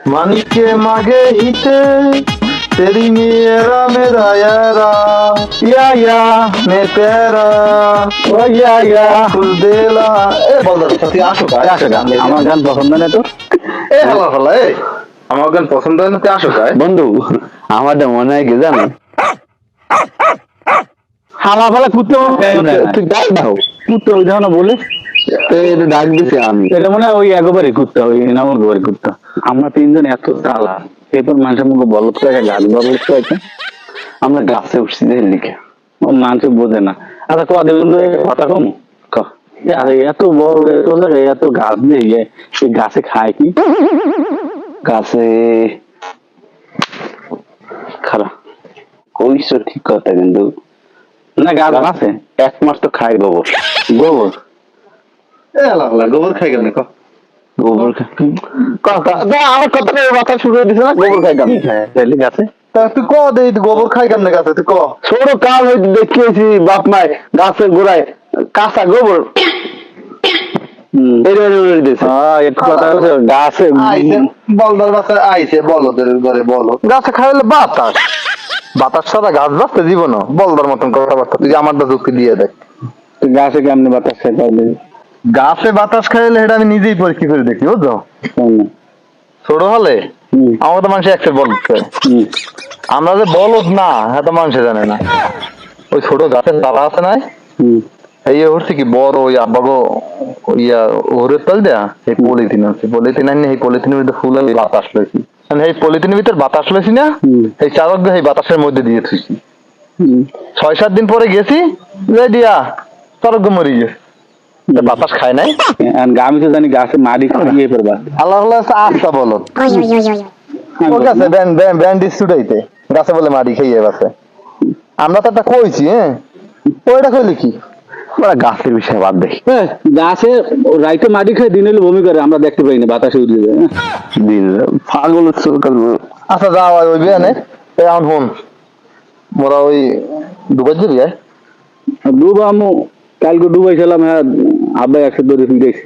मन के मागे हिते तेरी मेरा मेरा यारा या या मैं तेरा ओ या या ফুল দেলা এ বল দাদা তুই আসো গায় আসো গান আমার গান পছন্দ না তো এ হালা হালা এ আমার গান পছন্দ হয় না তুই আসো গায় বন্ধু আমাদের মনে হয় কি জানো হালা ফালা কুত্তে তুই ডাক দাও কুত্তে ওই বলে? ডাক দিছি আমি। এটা মনে হয় ওই একবারে কুত্তা ওই নাম একবারে কুত্তা। আমরা তিনজন এত তালা এরপর মানুষের মুখে বলত করে গাছ বলত আমরা গাছে উঠছি যে লিখে মানুষ বোঝে না। আচ্ছা কদিন বন্ধু কথা কম? এত বড় এত জায়গায় এত গাছ দিয়ে গাছে খায় কি? গাছে খারাপ ঠিক কথা কিন্তু। না গাছ আছে। এক মাস তো খাই গোবর। গোবর? গোবর খাই গেল ক। গোবর কথা আমার কথাটা শুরু হয়ে দিছে না? গোবর খাই গাছে? তুই ক দে গোবর খাই কেমনে গাছে? তুই ক। ছোট কাল হইতে দেখিয়েছি বাপ মায় গাছের গোড়ায় কাঁচা গোবর। হচ্ছে গাছে বলদার বাসা আইছে বলদের ঘরে বলো। গাছে খাইলে বাতাস। বাতাস ছাড়া গাছ বাঁচতে জীবন বলদার মতন কথাবার্তা। তুই আমার দা যুক্তি দিয়ে দেখ। তুই গাছে কেমনে বাতাস খাই পারবে গাছে বাতাস খাইলে এটা আমি নিজেই পরীক্ষা করে দেখি বুঝছ? ছোট হলে আমার তো মানুষ একটা। হুম, আমরা যে বলদ না এত মানুষে জানে না। ওই ছোট গাছের তারা আছে না? এই হচ্ছে কি বড় ওই আব্বাগো ইয়া ওরে তল দেয়া? এই পলিথিন আছে। পলিথিন আনি এই পলিথিনের মধ্যে ফুল বাতাস লইছি। মানে এই পলিথিনের ভিতর বাতাস লইছি না? এই চালক এই বাতাসের মধ্যে দিয়ে থুইছি ছয় সাত দিন পরে গেছি যে দিয়া চালক মরে গেছে। বাতাস খায় নাই। আর আমি তো জানি গাছে মাটি খাইয়ে ফেলবা আল্লাহ আল্লাহ আস্তা বলো oi, oi. ও গাছে ছুটাইতে। বলে মারি খাইয়ে গাছে। আমরা তো একটা কইছি হ্যাঁ? ওইটা কইলে কি? ওরা গাছের বিষয়ে বাদ দেয় গাছে রাইতে মাটি খাই দিন হলে বমি করে আমরা দেখতে পাই না বাতাসে উঠে যায় দিন পাগল আচ্ছা যাও ওই এই এখন ফোন মোরা ওই দুবার যাবি হ্যাঁ? কালকে ডুবাইছিলাম হ্যাঁ আব্বাই একশো ধরে ফিরেছি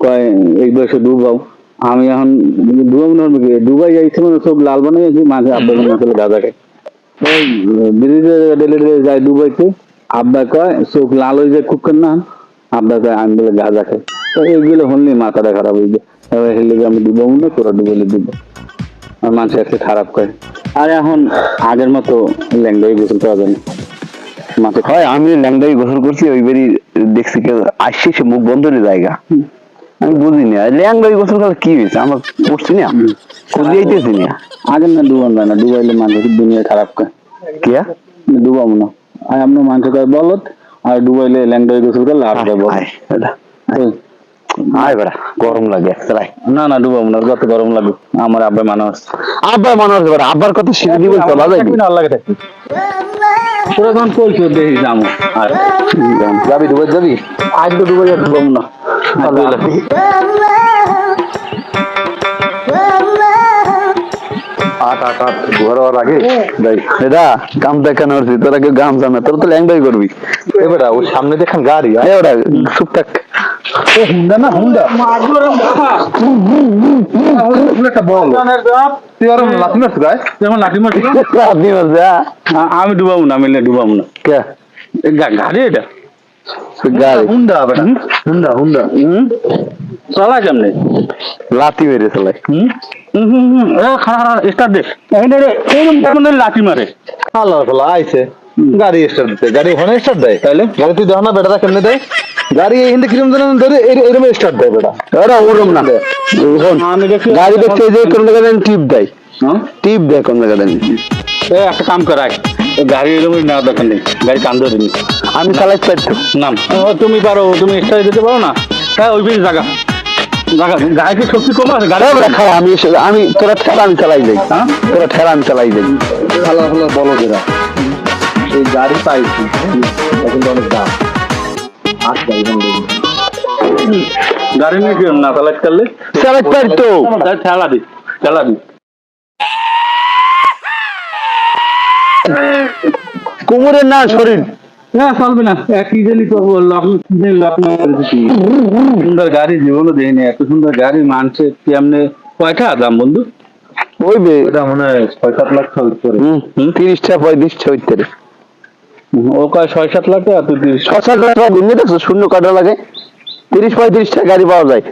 কয় এই বয়সে ডুবাও। আমি এখন না ডুবাই যাইছি মানে সব লাল বানাই আছি মাঝে আব্বাই মনে গাঁজা খাই ওই ব্রিজে ডেলে ডুবাইতে। আব্বা কয় চোখ লাল হয়ে যায় কুকুর না। আব্বা কয় আমি বলে গাঁজা খাই। তো এইগুলো হলে মাথাটা খারাপ হয়ে যায় এবার হেলে আমি ডুবাবো না তোরা ডুবলে ডুবো আর মানুষ একটা খারাপ করে আর এখন আগের মতো ল্যাংদাই গোসল করা যায় না। হয় আমি ল্যাংদাই গোসল করছি ওই বেরি দেখছি আসছে সে মুখ বন্ধ হয়ে জায়গা। আমি বুঝিনি আর ল্যাংদাই গোসল করলে কি হয়েছে? আমরা করছি না। খুঁজিয়েছি না। আগে না ডুবান না ডুবাইলে মানুষের দুনিয়া খারাপ করে কিয়া ডুবাবো না আর আমরা মানুষ কয় বলত আর ডুবাইলে ল্যাংডাই গোসল করলে আর বলত আয়, বেড়া গরম লাগে চালাই না না ডুবাবো না যত গরম লাগে আমার আব্বাই মানুষ আব্বার মনে হচ্ছে বেড়া, আব্বার কথা শিখে দিবেন তো বাজাই না আল্লাহ থাকবি তোরা যখন কইছো দেখি যাব আর যাবি দুবার যাবি আজ তো ডুবাই ডুবাবো না আট আট আট ঘর হওয়ার আগে যাই। এটা কাম দেখানো হচ্ছে তোরা কেউ গাম জানা তোরা তো ল্যাংদাই করবি। এবার ওই সামনে দেখেন গাড়ি এ ওটা চুপ হুন্ডা না হুন্ডা? হ্যাঁ? আমি ডুবাবো না আমি ডুবাবো না। কে? গাড়ি এটা? গাড়ি। হুন্ডা বেটা হুন্ডা হুন্ডা হুম? কেমনে? লাথি মেরে চালাই হুম? হুম হুম হুম এ খাড়া খাড়া স্টার্ট দে। এই রে এরকম কেমন লাঠি মারে। আল্লাহ তালা আইছে। গাড়ি স্টার্ট দিতে গাড়ি ওখানে স্টার্ট দেয়? তাইলে? গাড়ি তুই দেখো না বেটাটা কেমনে দেয়? গাড়ি এই হিন্দে কিরম ধরে স্টার্ট দেয় বেটা। ওরা ওরম না। গাড়ি দেখতে যে কোন জায়গায় টিপ দেয়। হ্যাঁ? টিপ দেয় কোন জায়গায় একটা কাম করাই গাড়ি এরকম না দরকার নেই। গাড়ি কান ধরে নি আমি চালাই পারতো নাম। ও, তুমি পারো তুমি স্টাই দিতে পারো না? হ্যাঁ ওই বেশ জায়গা গাড়ি শক্তি কম আছে? গাড়ি এ আমি আমি তোরা ঠেলা আমি চালাই যাই হ্যাঁ? তোরা ঠেলা আমি চালাই যাই ভালো ভালো বলো যেটা। এই গাড়ি পাইছি এখন তো অনেক দাম। আট গাড়ি গাড়ি নিয়ে না চালাতে পারলে? চালাই পারতো তাই ঠেলা দি ঠেলা দি। কোমরের না শরীর? না চলবে না। এক কি জানি তো সুন্দর গাড়ি জীবনও দেয়নি এত সুন্দর গাড়ি মানছে কেমনে কয়টা দাম বন্ধু? ওই বে এটা মনে হয় ছয় সাত লাখ করে। তিরিশটা পঁয়ত্রিশটা ও কয় ছয় সাত লাখ টাকা তুই তিরিশ? ছ সাত লাখ টাকা দেখছ শূন্য কাটা লাগে। তিরিশ পঁয়ত্রিশটা গাড়ি পাওয়া যায়।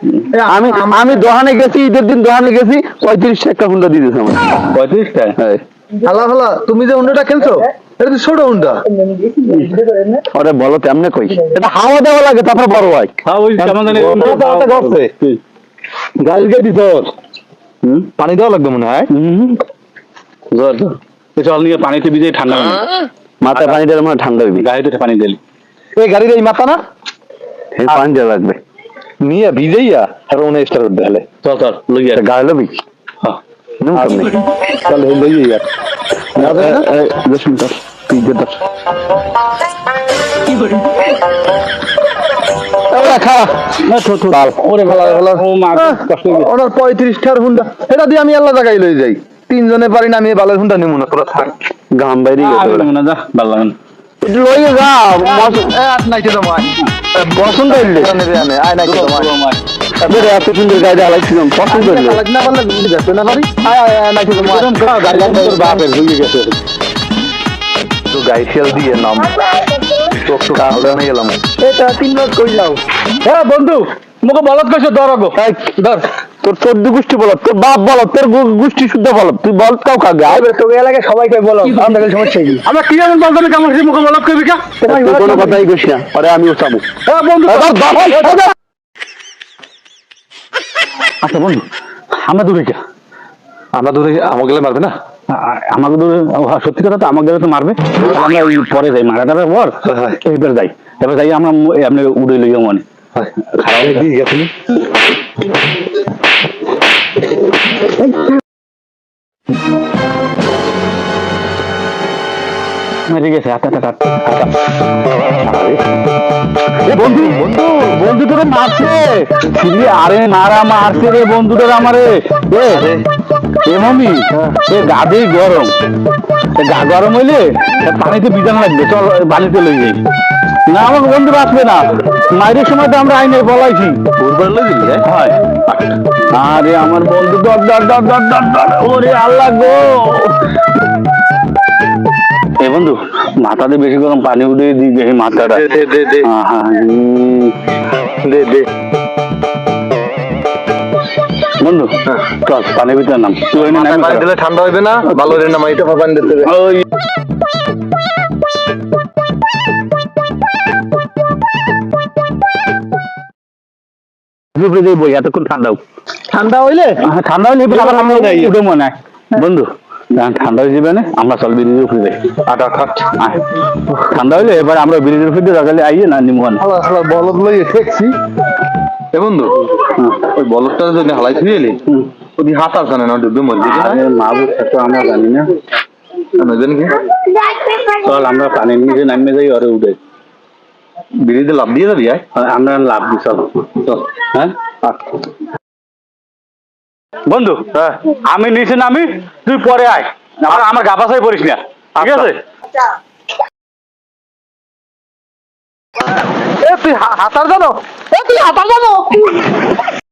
আমি আমি দোকানে গেছি ঈদের দিন দোকানে গেছি পঁয়ত্রিশ টাকা হুন্ডা দিয়ে দিয়েছে আমার পঁয়ত্রিশ টাকা হ্যাঁ। হালা হালা তুমি যে হুন্ডাটা খেলছো এটা তো ছোট হুন্ডা। ওরে বলো তেমনে কই? এটা হাওয়া দেওয়া লাগে তারপর বড় হয়। হ্যাঁ দিত। পানি দেওয়া লাগবে মনে হয়? জোর জোর। চল নিয়ে পানিতে ভিজে ঠান্ডা মাথায় পানি দিলে মনে হয় ঠান্ডা হইবি গাড়িতে পানি দিলি। এই গাড়ির এই মাথা না? পানি দেওয়া লাগবে। নিয়ে ভিজেইয়া আর ওনে স্টার্ট করতে চল চল লইয়া গাড়ি লবি? নেই টার হুন্ডা। এটা দিয়ে আমি আল্লাহ জায়গায় লই যাই। তিনজনে পারি না আমি বালের হুন্ডা নিমু না তোরা থাক। গাম বাইরে। নেব না, যা ভালো লাগে পছন্দ হইলে। আয় এত সুন্দর গাড়ি আলাইছিলাম পছন্দ হইলে। চালাক না পারলে বুঝি না পারি? আয় আয় আয় নাইতে তো মাই এরকম গাড়ি গাড়ি তোর বাপের ভুলে গেছে। তো গাড়ি দিয়ে নাম। চোখ তো কাহলে নিয়ে গেলাম। এটা তিন লাখ কই যাও হ্যাঁ বন্ধু মুখে বলত কইছো দর গো। এই, ধর। তোর চোদ্দ গোষ্ঠী বল তোর বাপ বল তোর গোষ্ঠী শুদ্ধ বল তুই বল কাউ কাকে? আইবে তোকে এলাকায় সবাইকে বলো আমরা সমস্যা কি? আমরা কি এমন বলতো কেমন মুখে বলত কইবি কা? কোনো কথাই কইস না পরে আমিও চাবো। হ্যাঁ বন্ধু আচ্ছা বন্ধু আমরা দূরে কে আমরা দূরে আমাকে গেলে মারবে না? আমাকে দূরে হ্যাঁ, সত্যি কথা তো আমাকে গেলে তো মারবে। আমরা ওই পরে যাই মারা টারার পর হ্যাঁ। এইবার যাই এবার যাই আমরা এমনি উড়ে লইয়া মনে। খারাপ দিয়ে গেছিলি। বন্ধু বন্ধু বন্ধু তোরা মারছে। ফিরি আরে মারা মারছে আমারে। এ গাদি গরম। গা গরম হইলে পানিতে বিজান লাগবে চল বালিতে লই যাই। না আমাকে বন্ধু আসবে না। মায়ের সময় তো আমরা আইনে বলাইছি হ্যাঁ? হয়। আরে আমার বন্ধু ডর ডর ডর ডর ডর ডর ওরে আল্লাহ গো। এ বন্ধু মাথাতে বেশি গরম পানি উঠে দিই মাথাটা। দে দে দে দে দে। বন্ধু চল পানির ভিতরে নাম। তুই পানি দিলে ঠান্ডা হবে না ভালো রে না মাইটা পানি দিতে ওই বই এতক্ষণ ঠান্ডা হোক। ঠান্ডা হইলে? ঠান্ডা এবার আবার আমরা উঠে মনে হয়। বন্ধু ঠান্ডা হয়ে যাবে না আমরা চল ব্রিজের উপরে যাই। আটা খাট ঠান্ডা হলে এবার আমরা ব্রিজের উপরে আইয়ে না হালা বলদ লই ঠেকছি এ বন্ধু ওই বলদটা যদি হালাই ফিরে এলি ওদি হাত আর জানে না ডুবে মরে দিবি আরে মা বুঝতে তো আমরা জানি না। না জানি কি? চল আমরা পানির নিচে নামে যাই ওরে উঠে বিড়িতে লাভ দিয়ে যাবি আয়। আমরা লাভ দিই চল। চল। হ্যাঁ? বন্ধু হ্যাঁ। আমি নিচে নামি তুই পরে আয়। আমার আমার গা পাশাই পড়িস না। ঠিক আছে? এ তুই হাসার জানো? এ তুই হাসার জানো?